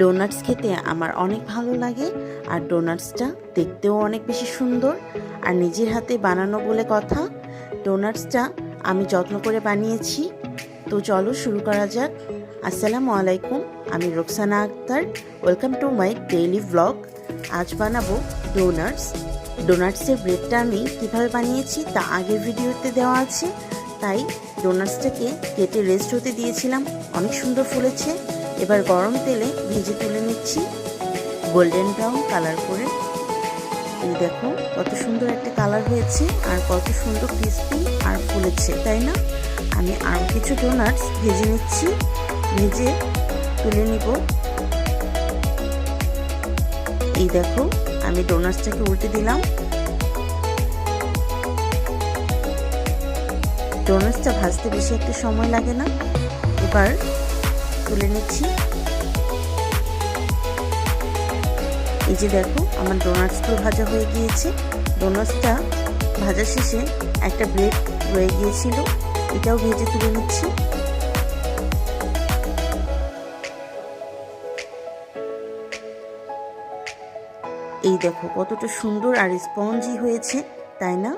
Doughnuts খেতে আমার অনেক ভালো লাগে, আর ডোনাটসটা দেখতেও অনেক বেশি সুন্দর। আর নিজের হাতে বানানো বলে কথা ডোনাটসটা আমি যত্ন করে বানিয়েছি। তো চলো শুরু করা যাক। আসসালামু আলাইকুম, আমি Roksana Akter. Welcome to my daily blog আজ বানাবো ডোনাটস ডোনাটসের ব্রেডটা আমি কীভাবে বানিয়েছি তা আগের ভিডিওতে দেওয়া আছে। তাই ডোনাটসটাকে কেটে রেস্ট হতে দিয়েছিলাম। অনেক সুন্দর ফুলেছে। এবার গরম তেলে ভেজে তুলে নিচ্ছি গোল্ডেন ব্রাউন কালার করে। এই দেখো কত সুন্দর একটা কালার হয়েছে আর কত সুন্দর ক্রিস্পি আর ফুলেছে, তাই না? আমি আরও কিছু ডোনাটস ভেজে নিচ্ছি, ভেজে তুলে নিব। এই দেখো আমি ডোনাটসটাকে উল্টে দিলাম। ডোনাটসটা ভাজতে বেশি একটা সময় লাগে না। এবার তুলে নিচ্ছি। এই যে দেখো, আমার ডোনাটসগুলো ভাজা হয়ে গিয়েছে। ডোনাটসটা ভাজা শেষে একটা ব্রেড রয়ে গিয়েছিল, এটাও ভেজে তুলে নিচ্ছি। এই দেখো, কতটা সুন্দর আর স্পঞ্জি হয়েছে, তাই না?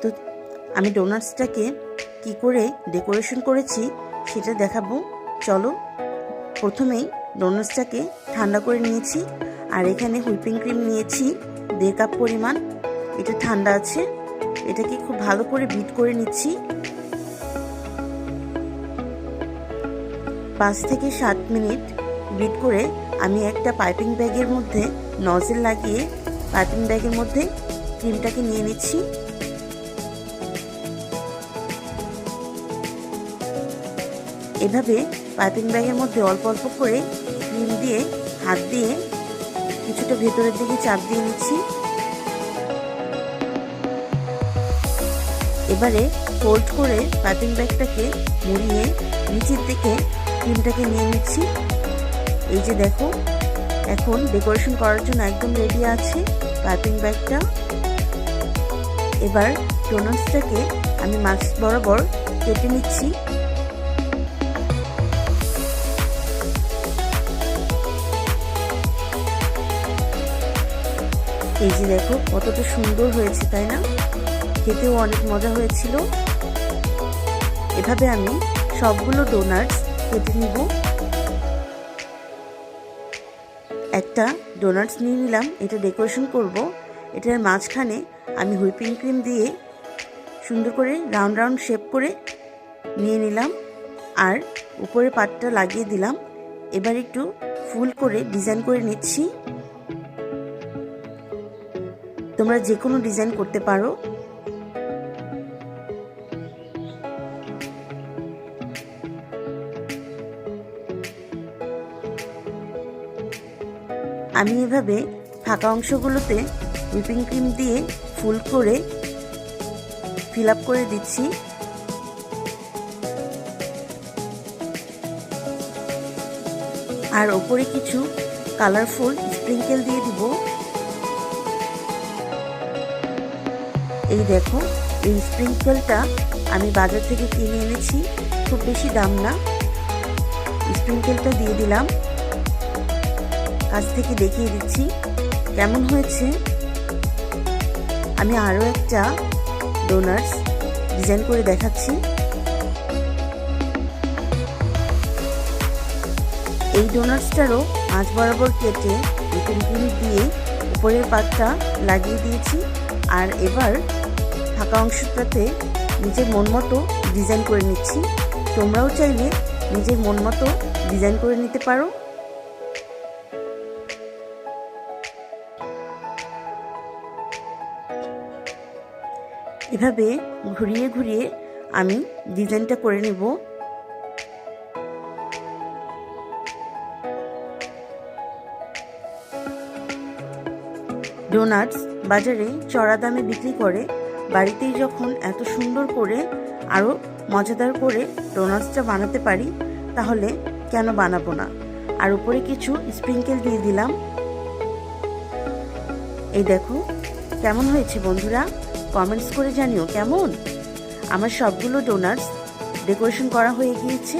তো আমি ডোনাটসটাকে কি করে ডেকোরেশন করেছি সেটা দেখাবো। চলো, প্রথমেই ডোনাটসটাকে ঠান্ডা করে নিয়েছি, আর এখানে হুইপিং ক্রিম নিয়েছি, দেড় কাপ পরিমাণ। এটা ঠান্ডা আছে, এটাকে খুব ভালো করে বিট করে নিচ্ছি। পাঁচ থেকে সাত মিনিট বিট করে আমি একটা পাইপিং ব্যাগের মধ্যে নজেল লাগিয়ে পাইপিং ব্যাগের মধ্যে ক্রিমটাকে নিয়ে নিচ্ছি। এভাবে পাইপিং ব্যাগের মধ্যে অল্প অল্প করে ক্রিম দিয়ে, হাত দিয়ে কিছুটা ভেতরের দিকে চাপ দিয়ে নিচ্ছি। এবারে ফোল্ড করে পাইপিং ব্যাগটাকে মুড়িয়ে নিচের দিকে ক্রিমটাকে নিয়ে নিচ্ছি। এই যে দেখো, এখন ডেকোরেশন করার জন্য একদম রেডি আছে পাইপিং ব্যাগটা। এবার ডোনাটসটাকে আমি মাছ বরাবর কেটে নিচ্ছি। এই যে দেখো, কতটা সুন্দর হয়েছে, তাই না? খেতেও অনেক মজা হয়েছিল। এভাবে আমি সবগুলো ডোনাটস কেটে নিব। একটা ডোনাটস নিয়ে নিলাম, এটা ডেকোরেশন করব। এটার মাঝখানে আমি হুইপিং ক্রিম দিয়ে সুন্দর করে রাউন্ড রাউন্ড শেপ করে নিয়ে নিলাম। আর উপরে পাটটা লাগিয়ে দিলাম। এবার একটু ফুল করে ডিজাইন করে নিচ্ছি। তোমরা যে কোনো ডিজাইন করতে পারো। আমি এভাবে ফাঁকা অংশগুলোতে হুইপিং ক্রিম দিয়ে ফুল করে ফিল আপ করে দিচ্ছি। আর ওপরে কিছু কালারফুল স্প্রিঙ্কেল দিয়ে দিব। এই দেখো, এই স্প্রিঙ্কেলটা আমি বাজার থেকে কিনে এনেছি। খুব বেশি দাম না। স্প্রিঙ্কেলটা দিয়ে দিলাম। কাছ থেকে দেখিয়ে দিচ্ছি, কেমন হয়েছে? আমি আরও একটা ডোনাটস ডিজাইন করে দেখাচ্ছি। এই ডোনাটসটারও মাছ বরাবর কেটে ক্রিম দিয়ে উপরের পাটটা লাগিয়ে দিয়েছি। আর এবার ফাঁকা অংশটাতে নিজের মন মতো ডিজাইন করে নিচ্ছি। তোমরাও চাইলে নিজের মন মতো ডিজাইন করে নিতে পারো। এভাবে ঘুরিয়ে ঘুরিয়ে আমি ডিজাইনটা করে নেব। ডোনাটস বাজারে চড়া দামে বিক্রি করে, বাড়িতেই যখন এত সুন্দর করে আরও মজাদার করে ডোনাটসটা বানাতে পারি, তাহলে কেন বানাবো না? আর উপরে কিছু স্প্রিঙ্কেল দিয়ে দিলাম। এই দেখো, কেমন হয়েছে বন্ধুরা? কমেন্টস করে জানিও, কেমন? আমার সবগুলো ডোনাটস ডেকোরেশন করা হয়ে গিয়েছে।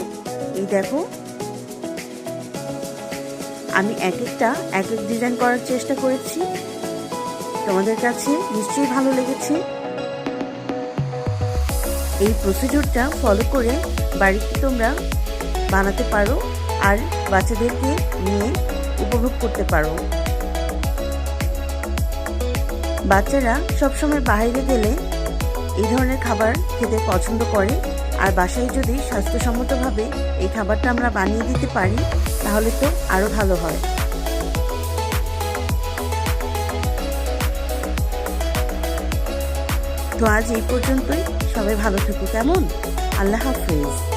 এই দেখো, আমি এক একটা, এক এক ডিজাইন করার চেষ্টা করেছি। তোমাদের কাছে নিশ্চয়ই ভালো লেগেছে। এই প্রসিডিউরটা ফলো করে বাড়িতে তোমরা বানাতে পারো আর বাচ্চাদেরকে নিয়ে উপভোগ করতে পারো। বাচ্চারা সবসময় বাইরে গেলে এই ধরনের খাবার খেতে পছন্দ করে। আর বাসায় যদি স্বাস্থ্যসম্মতভাবে এই খাবারটা আমরা বানিয়ে দিতে পারি, তাহলে তো আরও ভালো হয়। তো আজ এই পর্যন্তই। সবাই ভালো থেকো কেমন? আল্লাহ হাফিজ।